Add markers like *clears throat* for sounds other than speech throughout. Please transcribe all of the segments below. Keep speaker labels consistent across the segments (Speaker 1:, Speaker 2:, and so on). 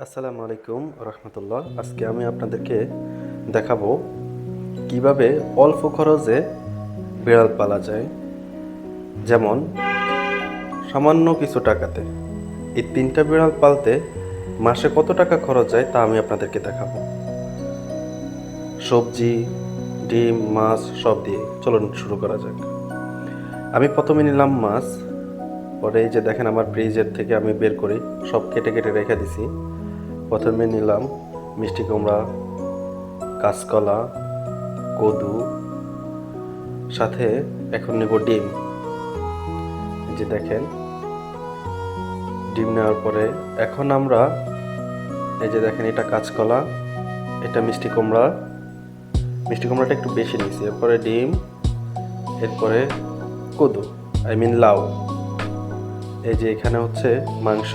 Speaker 1: আসসালামু আলাইকুম রহমতুল্লাহ। আজকে আমি আপনাদেরকে দেখাবো কীভাবে অল্প খরচে বিড়াল পালা যায়। যেমন, সামান্য কিছু টাকাতে। এই তিনটা বিড়াল পালতে মাসে কত টাকা খরচ যায় তা আমি আপনাদেরকে দেখাবো। সবজি, ডিম, মাছ সব দিয়ে। চলুন শুরু করা যাক। আমি প্রথমে নিলাম মাছ। পরে যে দেখেন আমার ফ্রিজের থেকে আমি বের করি। সব কেটে কেটে রেখে দিছি। প্রথমে নিলাম মিষ্টি কুমড়া, কাঁচকলা, কদু, সাথে এখন নেব ডিম। যে দেখেন, ডিম নেওয়ার পরে এখন আমরা, এই যে দেখেন এটা কাঁচকলা, এটা মিষ্টি কুমড়া। মিষ্টি কুমড়াটা একটু বেশি নিয়েছি, এরপরে ডিম, এরপরে কদু, আই মিন লাউ। এই যে এখানে হচ্ছে মাংস।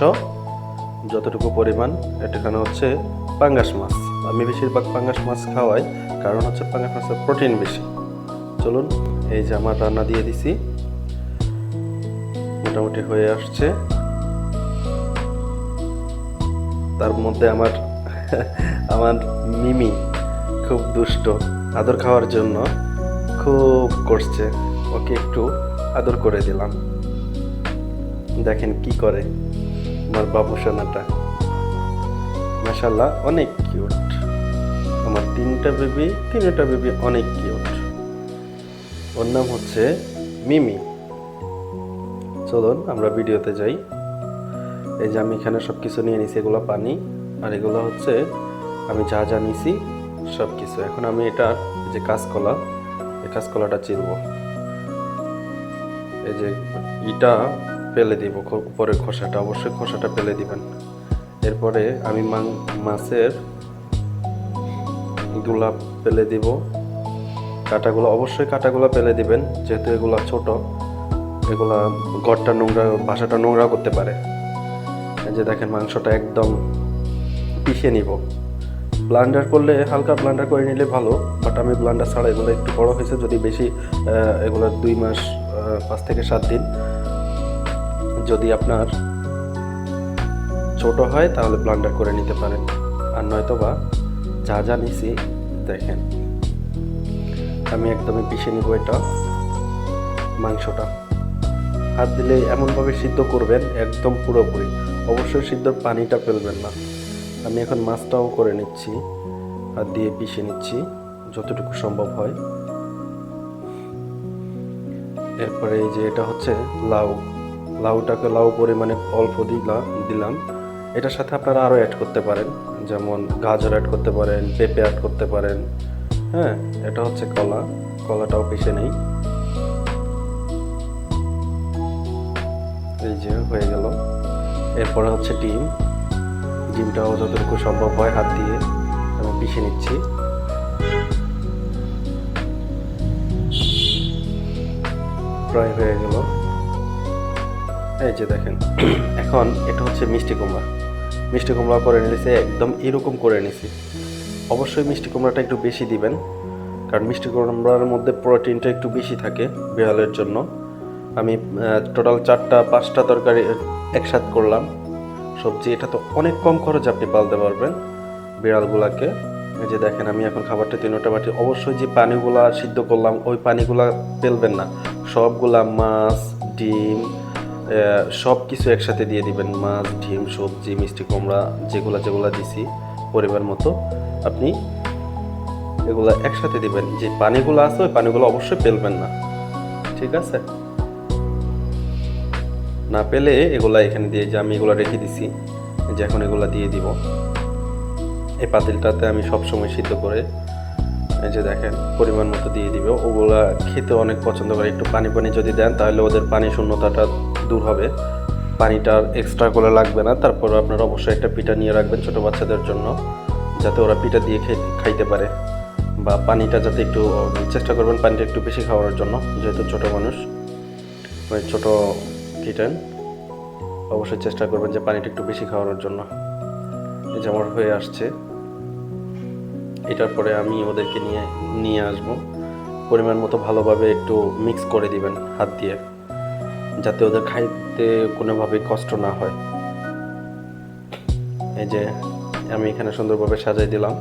Speaker 1: যতটুকু পরিমাণ এটা এখানে হচ্ছে পাঙ্গাস মাছ। আমি বেশিরভাগ পাঙ্গাস মাছ খাওয়াই, কারণ হচ্ছে পাঙ্গাস মাছের প্রোটিন বেশি। চলুন, এই যে আমার রান্না দিয়ে দিছি। মোটামুটি হয়ে আসছে। তার মধ্যে আমার আমার মিমি খুব দুষ্ট আদর খাওয়ার জন্য খুব করছে। ওকে একটু আদর করে দিলাম। দেখেন কি করে। আমার বাবু সোনাটা। মাসাল্লাহ অনেক কিউট আমার তিনটা বেবি তিনটা বেবি অনেক কিউট ওর নাম হচ্ছে মিমি। চলুন, আমরা ভিডিওতে যাই। এই যে আমি এখানে সব কিছু নিয়ে নিছি, এগুলো পানি, আর এগুলো হচ্ছে আমি যা যা নিছি সব কিছু এখন আমি এটা যে কাঁচকলা, এই কাঁচকলাটা চিরব। এই যে ইটা ফেলে দিব উপরের খোসাটা, অবশ্যই খোসাটা ফেলে দিবেন। এরপরে আমি মাছেরগুলা ফেলে দিব। কাটাগুলো অবশ্যই কাটাগুলো ফেলে দিবেন, যেহেতু এগুলা ছোট। এগুলা ঘরটা নোংরা, বাসাটা নোংরা করতে পারে। যে দেখেন মাংসটা একদম পিষে নিব। ব্লান্ডার করলে, হালকা ব্লান্ডার করে নিলে ভালো, বাট আমি ব্লান্ডার ছাড়া এগুলো একটু বড় হয়েছে, যদি বেশি এগুলো দুই মাস পাঁচ থেকে সাত দিন যদি আপনার ছোট হয়, তাহলে ব্লান্ডার করে নিতে পারেন। আর নয়তো বা যা যা নিছি, দেখেন। আমি একদমই পিষে নিব এটা, মাংসটা। হাত দিলে এমনভাবে সিদ্ধ করবেন, একদম পুরোপুরি। অবশ্যই সিদ্ধর পানিটা ফেলবেন না। আমি এখন মাছটাও করে নিচ্ছি, হাত দিয়ে পিষে নিচ্ছি, যতটুকু সম্ভব হয়। এরপরে এই যে এটা হচ্ছে লাউ। লাউটাকে লাউ পরিমাণে অল্প দিলা দিলাম। এটার সাথে আপনারা আরও অ্যাড করতে পারেন। যেমন গাজর অ্যাড করতে পারেন, পেঁপে অ্যাড করতে পারেন। হ্যাঁ এটা হচ্ছে কলা। কলাটাও পিষে নেই। এই যে হয়ে গেল। এরপরে হচ্ছে ডিম। ডিমটাও যতটুকু সম্ভব হয় হাত দিয়ে আমি পিষে নিচ্ছি। প্রায় হয়ে গেল। এই যে দেখেন, *clears throat* এখন এটা হচ্ছে মিষ্টি কুমড়া। মিষ্টি কুমড়া করে নিয়েছে একদম এরকম করে নিয়েছি অবশ্যই মিষ্টি কুমড়াটা একটু বেশি দিবেন, কারণ মিষ্টি কুমড়ার মধ্যে প্রোটিনটা একটু বেশি থাকে বিড়ালের জন্য। আমি টোটাল চারটা, পাঁচটা তরকারি একসাথ করলাম। সবজি, এটা তো অনেক কম খরচ আপনি পালতে পারবেন বিড়ালগুলাকে। এই যে দেখেন, আমি এখন খাবারটা তিনটা বাটি, অবশ্যই যে পানিগুলা সিদ্ধ করলাম, ওই পানিগুলা ফেলবেন না। সবগুলা মাছ, ডিম সব কিছু একসাথে দিয়ে দিবেন, মাছ, ডিম, সবজি, মিষ্টি, কুমড়া, যেগুলা যেগুলা দিছি পরিবার মতো, আপনি এগুলা একসাথে দিবেন। যে পানিগুলো আছে, ওই পানিগুলো অবশ্যই ফেলবেন না। ঠিক আছে? না পেলে এগুলা এখানে দিয়ে যে আমি এগুলো রেখে দিছি যে এখন এগুলা দিয়ে দিব। এই পাতিলটাতে আমি সব সময় সিদ্ধ করে, এই যে দেখেন, পরিমাণ মতো দিয়ে দিব। ওগুলা খেতে অনেক পছন্দ করে। একটু পানি পানি যদি দেন, তাহলে ওদের পানি শূন্যতাটা দূর হবে। পানিটা এক্সট্রা করে লাগবে না। তারপর আপনারা অবশ্যই একটা পিঠা নিয়ে রাখবেন ছোটো বাচ্চাদের জন্য, যাতে ওরা পিঠা দিয়ে খাইতে পারে বা পানিটা যাতে একটু চেষ্টা করবেন পানিটা একটু বেশি খাওয়ার জন্য, যেহেতু ছোট মানুষ ওই ছোট কিটেন অবশ্যই চেষ্টা করবেন যে পানিটা একটু বেশি খাওয়ানোর জন্য। এই যে আমার হয়ে আসছে। এটার পরে আমি ওদেরকে নিয়ে নিয়ে আসব। পরিমাণ মতো ভালোভাবে একটু মিক্স করে দিবেন হাত দিয়ে। যাতে ওদের খাইতে কোনোভাবেই কষ্ট না হয়। এই যে আমি এখানে সুন্দরভাবে সাজাই দিলাম।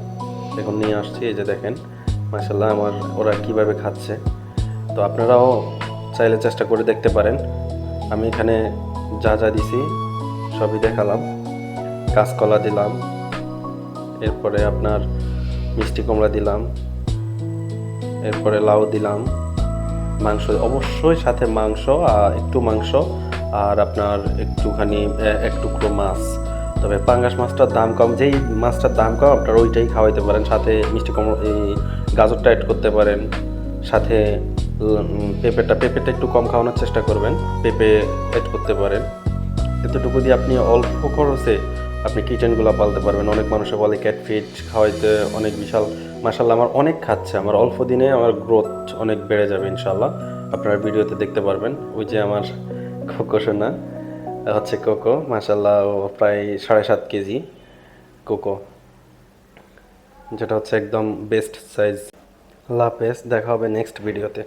Speaker 1: এখন নিয়ে আসছি, এই যে দেখেন মাসাল্লাহ আমার ওরা কীভাবে খাচ্ছে। তো আপনারাও চাইলে চেষ্টা করে দেখতে পারেন। আমি এখানে যা যা দিছি, সবই দেখালাম। কাঁচকলা দিলাম। এরপরে আপনার মিষ্টি কুমড়া দিলাম। এরপরে লাউ দিলাম। মাংস, অবশ্যই সাথে মাংস একটু মাংস আর আপনার একটুখানি এক টুকরো মাছ। তবে পাঙ্গাস মাছটার দাম কম, যেই মাছটার দাম কম, আপনার ওইটাই খাওয়াইতে পারেন। সাথে মিষ্টি কম এই গাজরটা অ্যাড করতে পারেন। সাথে পেঁপেটা পেঁপেটা একটু কম খাওয়ানোর চেষ্টা করবেন। পেঁপে অ্যাড করতে পারেন। এতটুকু দিয়ে আপনি অল্প খরচে আপনি কিচেনগুলো পালতে পারবেন। অনেক মানুষে বলে ক্যাট ফিট খাওয়াইতে অনেক বিশাল। মাসাল্লাহ আমার অনেক খাচ্ছে। আমার অল্প দিনে আমার গ্রোথ অনেক বেড়ে যাবে ইনশাল্লাহ আপনার ভিডিওতে দেখতে পারবেন। ওই যে আমার কোকো সোনা, হচ্ছে কোকো। মাসাল্লাহ প্রায় সাড়ে সাত কেজি কোকো। যেটা হচ্ছে একদম বেস্ট সাইজ লাপেস দেখা হবে নেক্সট ভিডিওতে